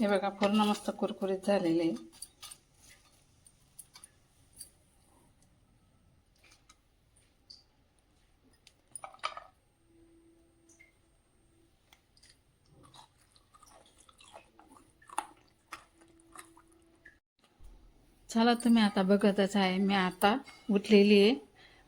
हे बघा पूर्ण मस्त कुरकुरीत झालेले आहे. चला तुम्ही आता बघतच आहे मी आता उठलेली आहे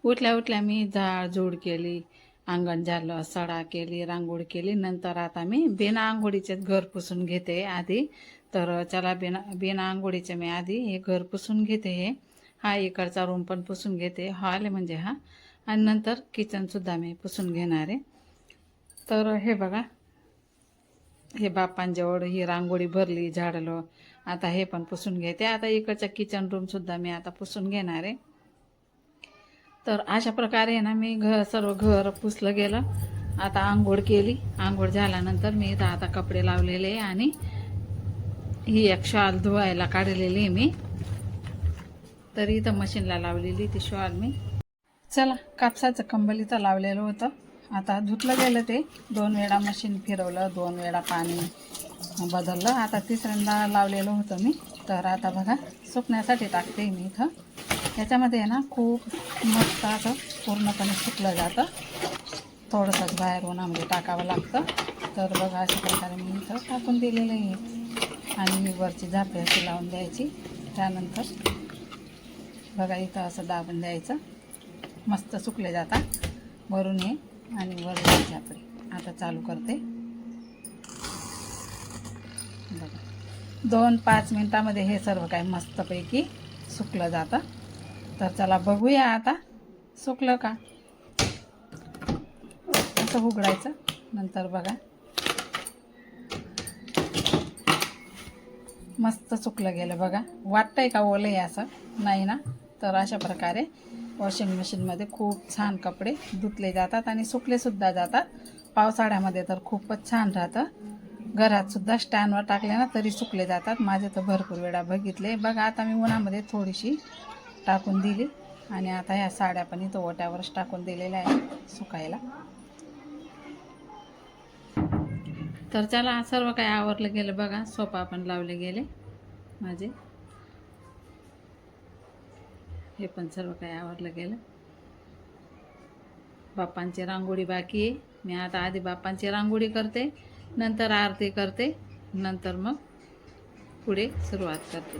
उठल्या उठल्या मी झाड झूड केली अंगण झालं सडा केली रांगोळी केली. नंतर आता मी बिना आंघोळीचेच घर पुसून घेते आधी. तर चला बिना बिना आंघोळीचे मी आधी हे घर पुसून घेते हे. हा इकडचा रूम पण पुसून घेते हॉल म्हणजे हा. आणि नंतर किचनसुद्धा मी पुसून घेणार आहे. तर हे बघा हे बापांजवळ ही रांगोळी भरली झाडलं. आता हे पण पुसून घेते. आता इकडच्या किचन रूमसुद्धा मी आता पुसून घेणार आहे. तर अशा प्रकारे ना मी घर सर्व घर पुसलं गेलं. आता आंघोळ केली. आंघोळ झाल्यानंतर मी इथं आता कपडे लावलेले आणि ही एक शॉल धुवायला काढलेली आहे मी. तर इथं मशीनला लावलेली ती शॉल मी. चला कापसाचं कंबल इथं लावलेलं होतं. आता धुतलं गेलं ते. दोन वेळा मशीन फिरवलं दोन वेळा पाणी बदललं. आता तिसऱ्यांदा लावलेलं होतं मी. तर आता बघा सुकण्यासाठी टाकते मी इथं. याच्यामध्ये आहे ना खूप मस्त असं पूर्णपणे सुकलं जातं. थोडंसंच बाहेर उन्हामध्ये टाकावं लागतं. तर बघा अशा प्रकारे मी इथं टाकून दिलेलं आहे. आणि मी वरची झापे अशी लावून द्यायची. त्यानंतर बघा इथं असं दाबून द्यायचं. मस्त सुकले जातात. वरून हे आणि वर द्यायचे आता चालू करते. बघा. दोन पाच मिनटामध्ये हे सर्व काही मस्तपैकी सुकलं जातं. तर चला बघूया आता. सुकलं का? असं उघडायचं. नंतर बघा. मस्त सुकलं गेलं बघा. वाटतंय का ओलं आहे असं? नाही ना? तर अशा प्रकारे वॉशिंग मशीनमध्ये खूप छान कपडे धुतले जातात आणि सुकलेसुद्धा जातात. पावसाळ्यामध्ये तर खूपच छान राहतं. घरातसुद्धा स्टँडवर टाकले ना तरी सुकले जातात. माझे तर भरपूर वेळा बघितले. बघा आता मी उन्हामध्ये थोडीशी टाकून दिली. आणि आता ह्या साड्या पण इथं ओट्यावरच टाकून दिलेल्या आहे सुकायला. तर चला सर्व काही आवरलं गेलं बघा. सोफा पण लावले गेले माझे. हे पण सर्व काही आवरलं गेलं. बाप्पांची रांगोळी बाकी आहे. मी आता आधी बाप्पांची रांगोळी करते नंतर आरती करते नंतर मग पुढे सुरुवात करते.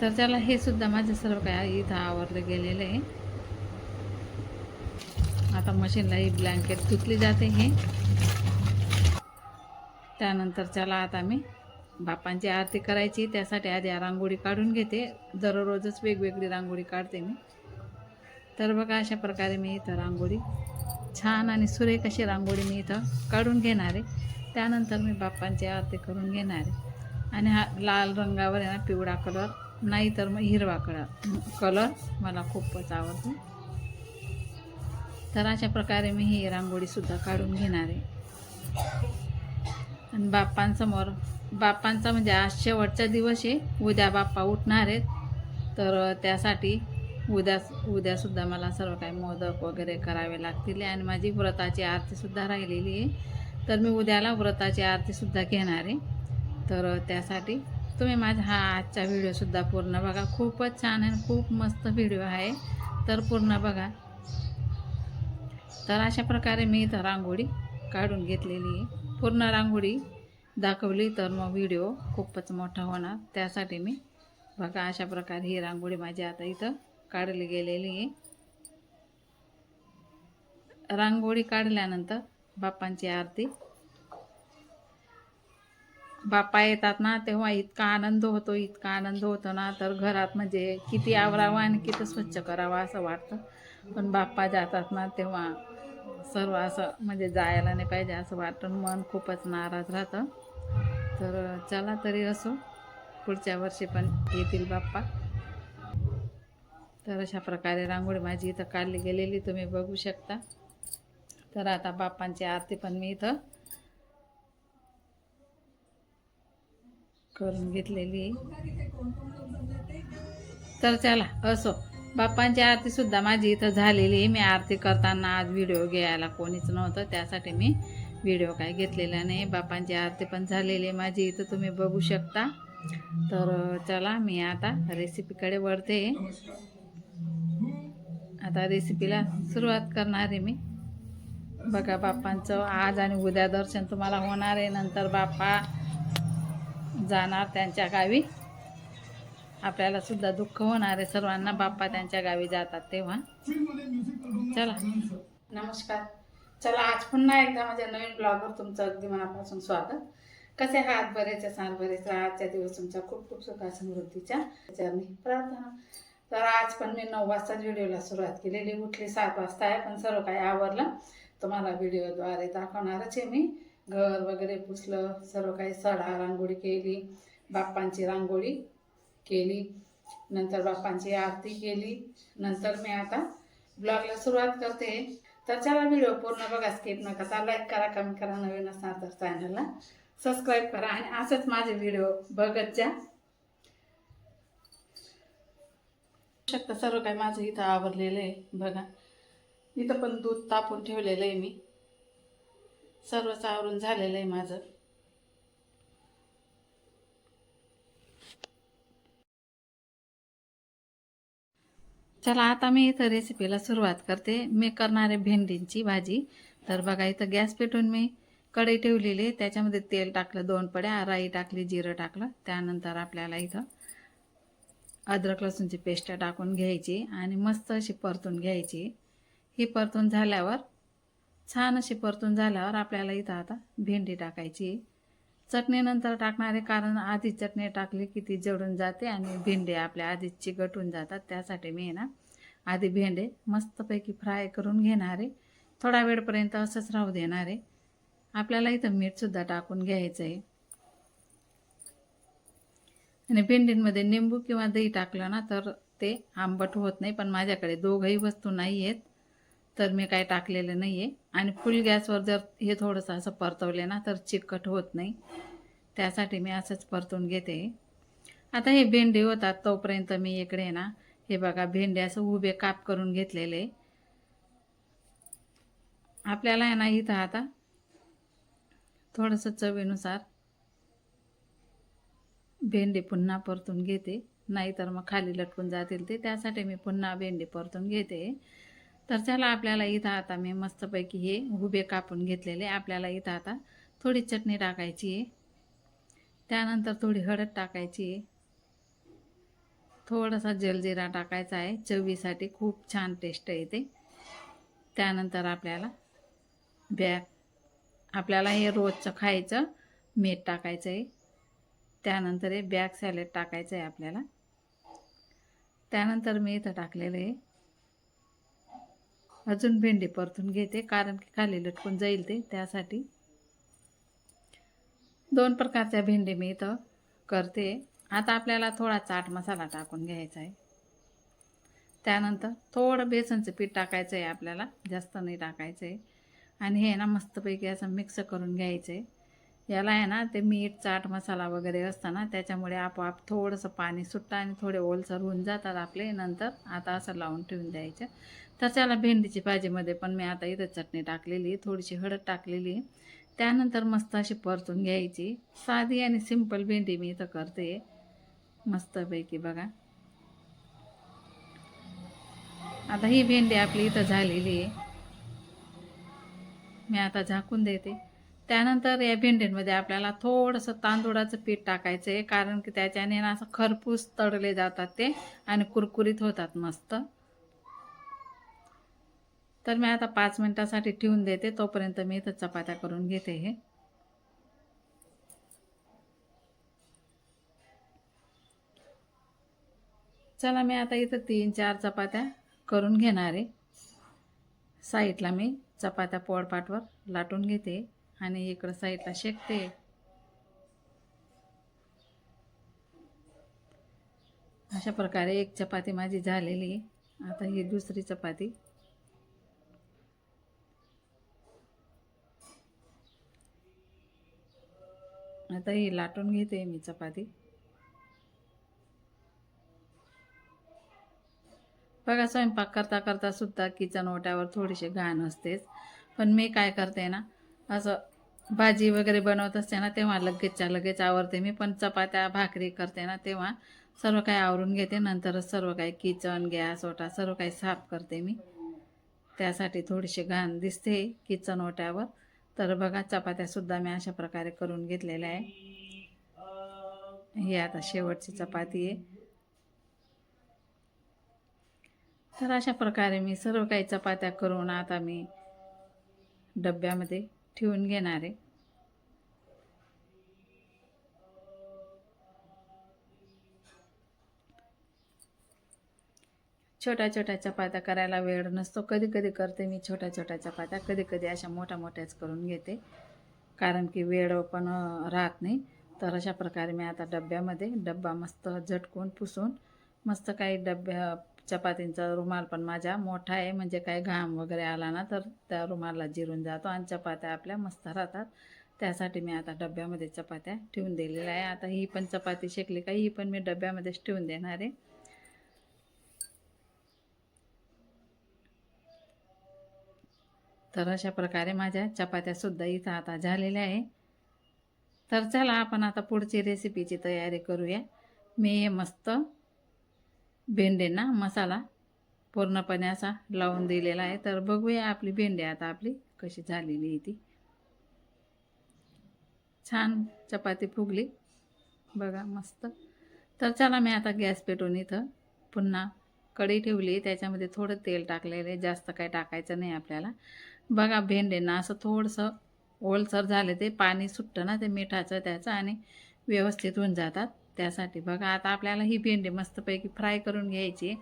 तर त्याला हे सुद्धा माझं सर्व काय इथं आवरलं गेलेलं आहे. आता मशीनला ही ब्लँकेट धुतली जाते हे. त्यानंतर चला आता मी बापांची आरती करायची. त्यासाठी आधी रांगोळी काढून घेते. दररोजच वेगवेगळी रांगोळी काढते मी. तर बघा अशा प्रकारे मी इथं रांगोळी छान आणि सुरेख अशी रांगोळी मी इथं काढून घेणार आहे. त्यानंतर मी बाप्पांची आरती करून घेणार आहे. आणि हा लाल रंगावर आहे ना पिवळा कलर नाही तर मग हिरवा कलर कलर मला खूपच आवडतो. तर अशा प्रकारे मी ही रांगोळीसुद्धा काढून घेणार आहे. आणि बाप्पांसमोर बाप्पांचा म्हणजे आज शेवटचा दिवस आहे. उद्या बाप्पा उठणार आहेत. तर त्यासाठी उद्या उद्यासुद्धा मला सर्व काही मोदक वगैरे करावे लागतील. आणि माझी व्रताची आरतीसुद्धा राहिलेली आहे. तर मी उद्याला व्रताची आरतीसुद्धा घेणार आहे. तर त्यासाठी तुम्ही माझा हा आजचा व्हिडिओसुद्धा पूर्ण बघा. खूपच छान आहे खूप मस्त व्हिडिओ आहे. तर पूर्ण बघा. तर अशा प्रकारे मी इथं रांगोळी काढून घेतलेली आहे. पूर्ण रांगोळी दाखवली तर मग व्हिडिओ खूपच मोठा होणार. त्यासाठी मी बघा अशा प्रकारे ही रांगोळी माझी आता इथं काढली गेलेली आहे. रांगोळी काढल्यानंतर बाप्पांची आरती बाप्पा येतात ना तेव्हा इतका आनंद होतो इतका आनंद होतो ना तर घरात म्हणजे किती आवरावं आणि किती स्वच्छ करावं असं वाटतं. पण बाप्पा जातात ना तेव्हा सर्व असं म्हणजे जायला नाही पाहिजे असं वाटतं. मन खूपच नाराज राहतं. तर चला तरी असो पुढच्या वर्षी पण येतील बाप्पा. तर अशा प्रकारे रांगोळी माझी इथं काढली गेलेली तुम्ही बघू शकता. तर आता बाप्पांची आरती पण मी इथं करून घेतलेली. आहे तर चला असो. बाप्पांची आरती सुद्धा माझी इथं झालेली आहे. मी आरती करताना आज व्हिडिओ घ्यायला कोणीच नव्हतं. त्यासाठी मी व्हिडिओ काय घेतलेला नाही. बाप्पांची आरती पण झालेली आहे माझी इथं. तुम्ही बघू शकता. तर चला मी आता रेसिपीकडे वळते. आता रेसिपीला सुरुवात करणार आहे मी. बघा बाप्पांचं आज आणि उद्या दर्शन तुम्हाला होणार आहे. नंतर बाप्पा जाणार त्यांच्या गावी. आपल्याला सुद्धा दुःख होणार आहे सर्वांना. बाप्पा त्यांच्या गावी जातात तेव्हा. चला. नमस्कार. चला आज पुन्हा एकदा माझ्या नवीन ब्लॉगवर तुमचं अगदी मनापासून स्वागत. कसे आहात? बरेच असाल बरेच. आजच्या दिवस तुमच्या खूप खूप सुखा समृद्धीच्या. मी प्रार्थना. तर आज पण मी नऊ वाजताच व्हिडिओला सुरुवात केलेली. उठली सात वाजता आहे पण सर्व काही आवरलं. तुम्हाला व्हिडिओद्वारे दाखवणारच आहे मी. घर वगैरे पुसलं सर्व काही सडा रांगोळी केली बाप्पांची रांगोळी केली नंतर बाप्पांची आरती केली. नंतर मी आता ब्लॉगला सुरुवात करते. तर चला व्हिडिओ पूर्ण बघा स्किप न करता लाईक करा कमेंट करा नवीन असणार तर चॅनलला सबस्क्राईब करा आणि असंच माझे व्हिडिओ बघत जा. शकता सर्व काही माझं इथं आवरलेलं आहे बघा. इथं पण दूध तापून ठेवलेलं आहे मी. सर्वच आवरून झालेलं आहे माझं. चला आता मी इथं रेसिपीला सुरुवात करते. मी करणार आहे भेंडींची भाजी. तर बघा इथं गॅस पेटून मी कढई ठेवलेली आहे. त्याच्यामध्ये तेल टाकलं दोन पड्या राई टाकली जिरं टाकलं. त्यानंतर आपल्याला इथं अद्रक लसूणची पेस्ट टाकून घ्यायची आणि मस्त अशी परतून घ्यायची. ही परतून झाल्यावर छान अशी परतून झाल्यावर आपल्याला इथं आता भेंडी टाकायची चटणीनंतर टाकणार आहे कारण आधी चटणी टाकली की ती जडून जाते आणि भेंडे आपल्या आधीच चिकटून जातात. त्यासाठी मी ना आधी भेंडे मस्तपैकी फ्राय करून घेणार आहे. थोडा वेळपर्यंत असंच राहू देणार आहे. आपल्याला इथं मीठसुद्धा टाकून घ्यायचं आहे. आणि भेंडींमध्ये निंबू किंवा दही टाकलं ना तर ते आंबट होत नाही पण माझ्याकडे दोघंही वस्तू नाही आहेत. तर मी काय टाकलेलं नाही आहे आणि फुल गॅसवर जर हे थोडंसं असं परतवले ना तर चिकट होत नाही. त्यासाठी मी असंच परतून घेते. आता हे भेंडे होतात तोपर्यंत मी इकडे ना हे बघा भेंडे असं उभे काप करून घेतलेले. आपल्याला आहे ना इथं आता थोडंसं चवीनुसार भेंडे पुन्हा परतून घेते. नाहीतर मग खाली लटकून जातील ते. त्यासाठी मी पुन्हा भेंडे परतून घेते. तर चला आपल्याला इथं आता मी मस्तपैकी हे उभे कापून घेतलेले. आपल्याला इथं आता थोडी चटणी टाकायची आहे. त्यानंतर थोडी हळद टाकायची आहे. थोडासा जलजिरा टाकायचा आहे. चवीसाठी खूप छान टेस्ट येते त्यानंतर आपल्याला बॅग आपल्याला हे रोजचं खायचं मीठ टाकायचं आहे. त्यानंतर हे बॅग सॅलेड टाकायचं आहे आपल्याला. त्यानंतर मी इथं टाकलेलं आहे अजून भेंडी परतून घेते कारण की खाली लटकून जाईल ते त्यासाठी. दोन प्रकारच्या भेंडी मी इथं करते. आता आपल्याला थोडा चाट मसाला टाकून घ्यायचा आहे. त्यानंतर थोडं बेसनचं पीठ टाकायचं आहे आपल्याला जास्त नाही टाकायचं आहे. आणि हे ना मस्तपैकी असं मिक्स करून घ्यायचं आहे. याला आहे ना ते मीठ चाट मसाला वगैरे असताना त्याच्यामुळे आपोआप थोडंसं पाणी सुटतं आणि थोडे ओलसर होऊन जातात आपले. नंतर आता असं लावून ठेवून द्यायचं. तर त्याला भेंडीची भाजीमध्ये पण मी आता इथं चटणी टाकलेली थोडीशी हळद टाकलेली त्यानंतर मस्त अशी परतून घ्यायची. साधी आणि सिंपल भेंडी मी इथं करते. मस्तपैकी बघा. आता ही भेंडी आपली इथं झालेली आहे. मी आता झाकून देते. त्यानंतर या भेंडींमध्ये आपल्याला थोडंसं तांदूळाचं पीठ टाकायचं आहे कारण की त्याच्याने ना असं खरपूस तळले जातात ते आणि कुरकुरीत होतात मस्त. तर मी आता पाच मिनटासाठी ठेवून देते. तोपर्यंत मी इथं चपात्या करून घेते हे. चला मी आता इथं तीन चार चपात्या करून घेणार आहे. साईडला मी चपात्या पोळपाटवर लाटून घेते आणि इकडं साईडला शेकते. अशा प्रकारे एक चपाती माझी झालेली आहे. आता ही दुसरी चपाती आता ही लाटून घेते मी चपाती. बघा स्वयंपाक करता करता सुद्धा किचन ओट्यावर थोडीशी घाण असतेच. पण मी काय करते ना असं भाजी वगैरे बनवत असते ना तेव्हा लगेचच्या लगेच आवरते मी. पण चपात्या भाकरी करते ना तेव्हा सर्व काही आवरून घेते. नंतरच सर्व काही किचन गॅस ओटा सर्व काही साफ करते मी. त्यासाठी थोडीशी घाण दिसते किचन ओट्यावर. तर बघा चपात्यासुद्धा मी अशा प्रकारे करून घेतलेल्या आहे. ही आता शेवटची चपाती आहे. तर अशा प्रकारे मी सर्व काही चपात्या करून आता मी डब्यामध्ये ठेवून घेणार आहे. छोट्या छोट्या चपात्या करायला वेळ नसतो. कधी कधी करते मी छोट्या छोट्या चपात्या कधी कधी अशा मोठ्या मोठ्याच करून घेते. कारण की वेळ पण राहत नाही. तर अशा प्रकारे मी आता डब्यामध्ये डब्बा मस्त झटकून पुसून मस्त काही डब्या चपातींचा रुमाल पण माझा मोठा आहे. म्हणजे काही घाम वगैरे आला ना तर त्या रुमाला जिरून जातो आणि चपात्या आपल्या मस्त राहतात. त्यासाठी मी आता डब्यामध्ये चपात्या ठेवून दिलेल्या आहे. आता ही पण चपाती शेकली का ही पण मी डब्यामध्येच ठेवून देणार आहे. तर अशा प्रकारे माझ्या चपात्यासुद्धा इथं आता झालेल्या आहे. तर चला आपण आता पुढची रेसिपीची तयारी करूया. मी हे मस्त भेंडेंना मसाला पूर्णपणे असा लावून दिलेला आहे. तर बघूया आपली भेंडी आता आपली कशी झालेली आहे ती. छान चपाती फुगली. बघा मस्त. तर चला मी आता गॅस पेटून इथं पुन्हा कढी ठेवली. त्याच्यामध्ये थोडं तेल टाकलेलं आहे. जास्त काय टाकायचं नाही आपल्याला. बघा भेंडेंना असं थोडंसं ओलसर झालं ते पाणी सुटतं ना ते मिठाचं त्याचं आणि व्यवस्थित होऊन जातात. त्यासाठी बघा आता आपल्याला ही भेंडी मस्तपैकी फ्राय करून घ्यायची.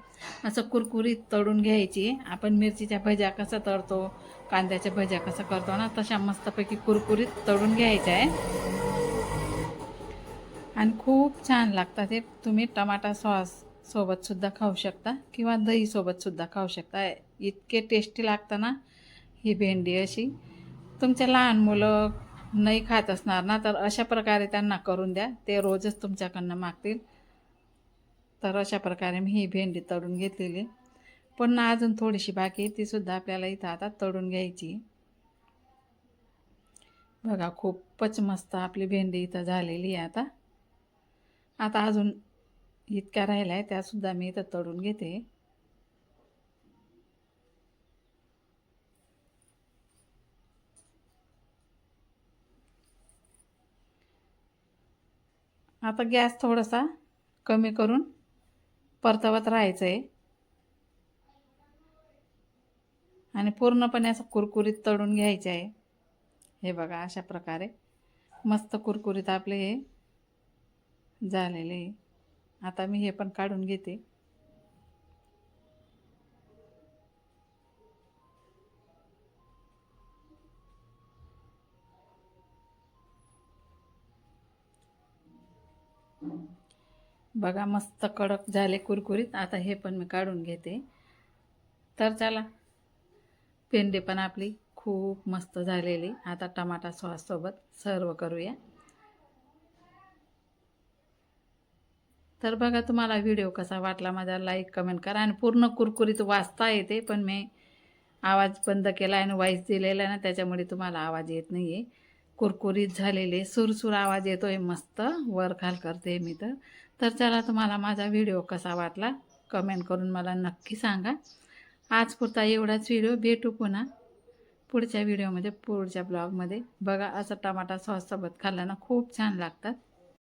असं कुरकुरीत तळून घ्यायची. आपण मिरचीच्या भज्या कसं तळतो कांद्याच्या भज्या कसं करतो ना तशा मस्तपैकी कुरकुरीत तळून घ्यायच्या आहे. आणि खूप छान लागतात हे. तुम्ही टमाटा सॉस सोबतसुद्धा खाऊ शकता किंवा दहीसोबतसुद्धा खाऊ शकता. इतके टेस्टी लागतं ना. ही भेंडी अशी. तुमचे लहान मुलं नाही खात असणार ना तर अशा प्रकारे त्यांना करून द्या. ते रोजच तुमच्याकडनं मागतील. तर अशा प्रकारे मी ही भेंडी तळून घेतलेली. पुन्हा अजून थोडीशी बाकी आहे तीसुद्धा आपल्याला इथं आता तळून घ्यायची. बघा खूपच मस्त आपली भेंडी इथं झालेली आहे आता. आता अजून इतक्या राहिल्या आहे त्यासुद्धा मी इथं तळून घेते. आता गॅस थोडासा कमी करून परतवत राहायचं आहे आणि पूर्णपणे असं कुरकुरीत तळून घ्यायचे आहे. हे बघा अशा प्रकारे. मस्त कुरकुरीत आपले हे झालेले आहे. आता मी हे पण काढून घेते. बघा मस्त कडक झाले कुरकुरीत. आता हे पण मी काढून घेते. तर चला पेंडे पण आपली खूप मस्त झालेली. आता टमाटा सॉससोबत सर्व करूया. तर बघा तुम्हाला व्हिडिओ कसा वाटला माझा? लाईक कमेंट करा. आणि पूर्ण कुरकुरीत वाचता येते पण मी आवाज बंद केला आणि वाईस दिलेला आहे ना त्याच्यामुळे तुम्हाला आवाज येत नाही आहे कुरकुरीत झालेले सुरसुर आवाज येतो आहे मस्त. वर खाल करते मी तर. तर चला तुम्हाला माझा व्हिडिओ कसा वाटला कमेंट करून मला नक्की सांगा. आज पुरता एवढाच व्हिडिओ. भेटू पुन्हा पुढच्या व्हिडिओमध्ये पुढच्या ब्लॉगमध्ये. बघा असं टमाटा सॉससोबत खाल्ल्यानं ना खूप छान लागतात.